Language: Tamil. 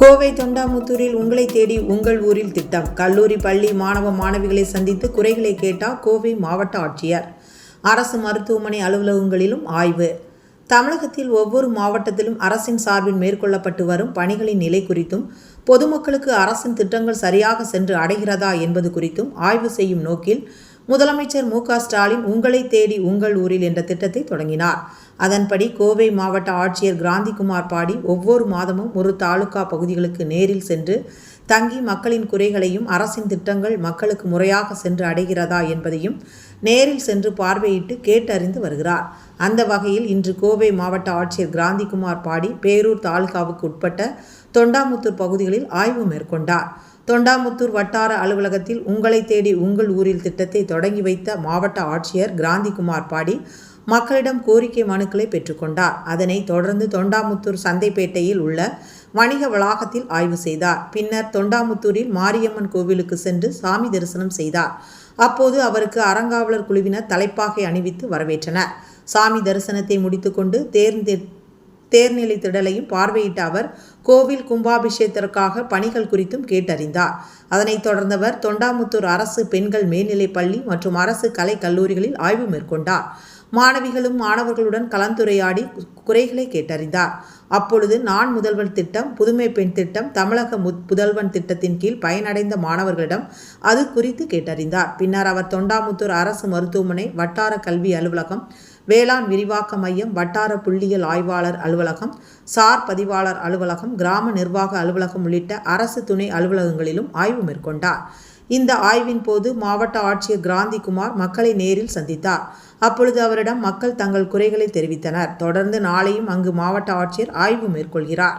கோவை தொண்டாமுத்தூரில் உங்களை தேடி உங்கள் ஊரில் திட்டம். கல்லூரி பள்ளி மாணவ மாணவிகளை சந்தித்து குறைகளை கேட்டார் கோவை மாவட்ட ஆட்சியர். அரசு மருத்துவமனை அலுவலகங்களிலும் ஆய்வு. தமிழகத்தில் ஒவ்வொரு மாவட்டத்திலும் அரசின் சார்பில் மேற்கொள்ளப்பட்டு வரும் பணிகளின் நிலை குறித்தும் பொதுமக்களுக்கு அரசின் திட்டங்கள் சரியாக சென்று அடைகிறதா என்பது குறித்தும் ஆய்வு செய்யும் நோக்கில் முதலமைச்சர் மு ஸ்டாலின் உங்களை தேடி உங்கள் ஊரில் என்ற திட்டத்தை தொடங்கினார். அதன்படி கோவை மாவட்ட ஆட்சியர் கிராந்திகுமார் பாடி ஒவ்வொரு மாதமும் ஒரு தாலுகா பகுதிகளுக்கு நேரில் சென்று தங்கி மக்களின் குறைகளையும் அரசின் திட்டங்கள் மக்களுக்கு முறையாக சென்று அடைகிறதா என்பதையும் நேரில் சென்று பார்வையிட்டு கேட்டறிந்து வருகிறார். அந்த வகையில் இன்று கோவை மாவட்ட ஆட்சியர் கிராந்திகுமார் பாடி பேரூர் தாலுகாவுக்கு உட்பட்ட தொண்டாமுத்தூர் பகுதிகளில் ஆய்வு மேற்கொண்டார். தொண்டாமுத்தூர் வட்டார அலுவலகத்தில் உங்களை தேடி உங்கள் ஊரில் திட்டத்தை தொடங்கி வைத்த மாவட்ட ஆட்சியர் கிராந்திகுமார் பாடி மக்களிடம் கோரிக்கை மனுக்களை பெற்றுக்கொண்டார் அதனைத் தொடர்ந்து தொண்டாமுத்தூர் சந்தைப்பேட்டையில் உள்ள வணிக வளாகத்தில் ஆய்வு செய்தார். பின்னர் தொண்டாமுத்தூரில் மாரியம்மன் கோவிலுக்கு சென்று சாமி தரிசனம் செய்தார். அப்போது அவருக்கு அறங்காவலர் குழுவினர் தலைப்பாகை அணிவித்து வரவேற்றனர். சாமி தரிசனத்தை முடித்துக்கொண்டு தேர்ந்தெடு தேர்நிலை திடலையும் பார்வையிட்ட அவர் கோவில் கும்பாபிஷேகத்திற்காக பணிகள் குறித்தும் கேட்டறிந்தார். அதனைத் தொடர்ந்தவர் தொண்டாமுத்தூர் அரசு பெண்கள் மேல்நிலைப் பள்ளி மற்றும் அரசு கலை கல்லூரிகளில் ஆய்வு மேற்கொண்டார். மாணவிகளும் மாணவர்களுடன் கலந்துரையாடி குறைகளை கேட்டறிந்தார். அப்பொழுது நான் முதல்வன் திட்டம் புதுமை பெண் திட்டம் தமிழக மு புதல்வன் திட்டத்தின் கீழ் பயனடைந்த மாணவர்களிடம் அது குறித்து கேட்டறிந்தார். பின்னர் அவர் தொண்டாமுத்தூர் அரசு மருத்துவமனை வட்டார கல்வி அலுவலகம் வேளாண் விரிவாக்க மையம் வட்டார புள்ளியியல் ஆய்வாளர் அலுவலகம் சார் பதிவாளர் அலுவலகம் கிராம நிர்வாக அலுவலகம் உள்ளிட்ட அரசு துணை அலுவலகங்களிலும் ஆய்வு மேற்கொண்டார். இந்த ஆய்வின் போது மாவட்ட ஆட்சியர் கிராந்திகுமார் மக்களை நேரில் சந்தித்தார். அப்பொழுது அவரிடம் மக்கள் தங்கள் குறைகளை தெரிவித்தனர். தொடர்ந்து நாளையும் அங்கு மாவட்ட ஆட்சியர் ஆய்வு மேற்கொள்கிறார்.